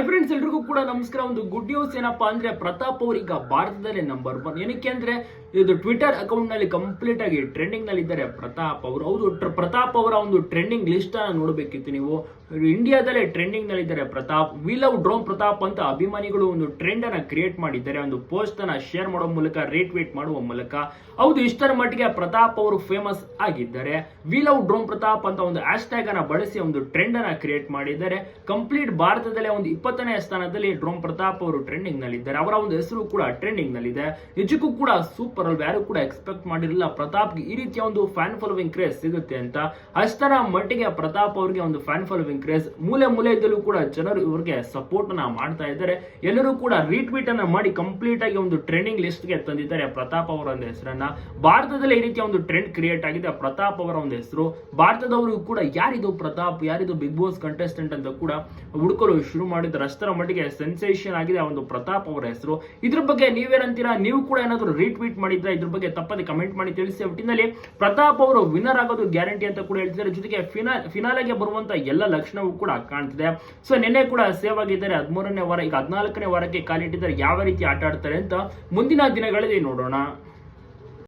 Hi friends ಎಲ್ರಿಗೂ ಕೂಡ ನಮಸ್ಕಾರ. ಒಂದು ಗುಡ್ ನ್ಯೂಸ್ ಏನಪ್ಪಾ ಅಂದ್ರೆ ಪ್ರತಾಪ್ ಅವರು ಈಗ ಭಾರತದಲ್ಲೇ ನಂಬರ್ ಒನ್ ಏನಕ್ಕೆ ಅಂದ್ರೆ ಇದು ಟ್ವಿಟರ್ ಅಕೌಂಟ್ನಲ್ಲಿ ಕಂಪ್ಲೀಟ್ ಆಗಿ ಟ್ರೆಂಡಿಂಗ್ನಲ್ಲಿ ಇದ್ದಾರೆ ಪ್ರತಾಪ್ ಅವರು. ಹೌದು ಪ್ರತಾಪ್ ಅವರ ಒಂದು ಟ್ರೆಂಡಿಂಗ್ ಲಿಸ್ಟ್ ಅನ್ನ ನೋಡಬೇಕಿತ್ತು ನೀವು. ಇಂಡಿಯಾದಲ್ಲೇ ಟ್ರೆಂಡಿಂಗ್ನಲ್ಲಿ ಇದ್ದಾರೆ Pratap. We love drone Pratap ಅಂತ ಅಭಿಮಾನಿಗಳು ಒಂದು ಟ್ರೆಂಡ್ ಅನ್ನ ಕ್ರಿಯೇಟ್ ಮಾಡಿದ್ದಾರೆ. ಒಂದು ಪೋಸ್ಟ್ ಅನ್ನ ಶೇರ್ ಮಾಡೋ ಮೂಲಕ ರೇಟ್ ವೇಟ್ ಮಾಡುವ ಮೂಲಕ. ಹೌದು, ಇಷ್ಟರ ಮಟ್ಟಿಗೆ ಪ್ರತಾಪ್ ಅವರು ಫೇಮಸ್ ಆಗಿದ್ದಾರೆ. ವಿ ಲವ್ ಡ್ರೋನ್ ಪ್ರತಾಪ್ ಅಂತ ಒಂದು ಹ್ಯಾಶ್ ಟ್ಯಾಗ್ ಅನ್ನ ಬಳಸಿ ಒಂದು ಟ್ರೆಂಡ್ ಅನ್ನ ಕ್ರಿಯೇಟ್ ಮಾಡಿದ್ದಾರೆ. ಕಂಪ್ಲೀಟ್ ಭಾರತದಲ್ಲೇ ಒಂದು ಇಪ್ಪತ್ತನೇ ಸ್ಥಾನದಲ್ಲಿ ಡ್ರೋನ್ ಪ್ರತಾಪ್ ಅವರು ಟ್ರೆಂಡಿಂಗ್ ನಲ್ಲಿದ್ದಾರೆ. ಅವರ ಒಂದು ಹೆಸರು ಕೂಡ ಟ್ರೆಂಡಿಂಗ್ ನಲ್ಲಿದೆ. ನಿಜಕ್ಕೂ ಕೂಡ ಸೂಪರ್ ಅಲ್ವಾ? ಯಾರು ಕೂಡ ಎಕ್ಸ್ಪೆಕ್ಟ್ ಮಾಡಿರಲಿಲ್ಲ ಪ್ರತಾಪ್ಗೆ ಈ ರೀತಿಯ ಒಂದು ಫ್ಯಾನ್ ಫಾಲೋವಿಂಗ್ ಕ್ರೇಜ್ ಸಿಗುತ್ತೆ ಅಂತ. ಅಷ್ಟರ ಮಟ್ಟಿಗೆ ಪ್ರತಾಪ್ ಅವರಿಗೆ ಒಂದು ಫ್ಯಾನ್ ಫಾಲೋವಿಂಗ್ ಕ್ರೇಜ್ ಮೂಲೆ ಮೂಲೆಯಲ್ಲೂ ಕೂಡ ಜನರು ಇವರಿಗೆ ಸಪೋರ್ಟ್ ಅನ್ನ ಮಾಡ್ತಾ ಇದ್ದಾರೆ. ಎಲ್ಲರೂ ಕೂಡ ರೀಟ್ವೀಟ್ ಅನ್ನ ಮಾಡಿ ಕಂಪ್ಲೀಟ್ ಆಗಿ ಒಂದು ಟ್ರೆಂಡಿಂಗ್ ಲಿಸ್ಟ್ಗೆ ತಂದಿದ್ದಾರೆ ಪ್ರತಾಪ್ ಅವರ ಒಂದು ಹೆಸರನ್ನ. ಭಾರತದಲ್ಲಿ ಈ ರೀತಿಯ ಒಂದು ಟ್ರೆಂಡ್ ಕ್ರಿಯೇಟ್ ಆಗಿದೆ ಪ್ರತಾಪ್ ಅವರ ಒಂದು ಹೆಸರು. ಭಾರತದವರು ಕೂಡ ಯಾರಿದು ಪ್ರತಾಪ್, ಯಾರಿದು ಬಿಗ್ ಬಾಸ್ ಕಂಟೆಸ್ಟೆಂಟ್ ಅಂತ ಕೂಡ ಹುಡುಕಲು ಶುರು ಮಾಡಿದ್ದಾರೆ ಅಷ್ಟರ ಮಟ್ಟಿಗೆ ಸೆನ್ಸೇಷನ್ ಆಗಿದೆ ಒಂದು ಪ್ರತಾಪ್ ಅವರ ಹೆಸರು. ಇದ್ರ ಬಗ್ಗೆ ನೀವೇನಂತೀರಾ? ನೀವು ಕೂಡ ಏನಾದರೂ ರೀಟ್ವೀಟ್ ಮಾಡಿದ್ರೆ ಇದ್ರ ಬಗ್ಗೆ ತಪ್ಪದೆ ಕಮೆಂಟ್ ಮಾಡಿ ತಿಳಿಸಿ. ಒಟ್ಟಿನಲ್ಲಿ ಪ್ರತಾಪ್ ಅವರು ವಿನ್ನರ್ ಆಗೋದು ಗ್ಯಾರಂಟಿ ಅಂತ ಕೂಡ ಹೇಳ್ತಿದ್ದಾರೆ. ಜೊತೆಗೆ ಫಿನಾ ಫಿನಾಲೆಗೆ ಬರುವಂತ ಎಲ್ಲ ಲಕ್ಷಣವೂ ಕೂಡ ಕಾಣ್ತಿದೆ. ಸೊ ನಿನ್ನೆ ಕೂಡ ಸೇವ್ ಆಗಿದ್ದಾರೆ. ಹದಿಮೂರನೇ ವಾರ, ಈಗ ಹದಿನಾಲ್ಕನೇ ವಾರಕ್ಕೆ ಕಾಲಿಟ್ಟಿದ್ದಾರೆ. ಯಾವ ರೀತಿ ಆಟ ಆಡ್ತಾರೆ ಅಂತ ಮುಂದಿನ ದಿನಗಳಲ್ಲಿ ನೋಡೋಣ.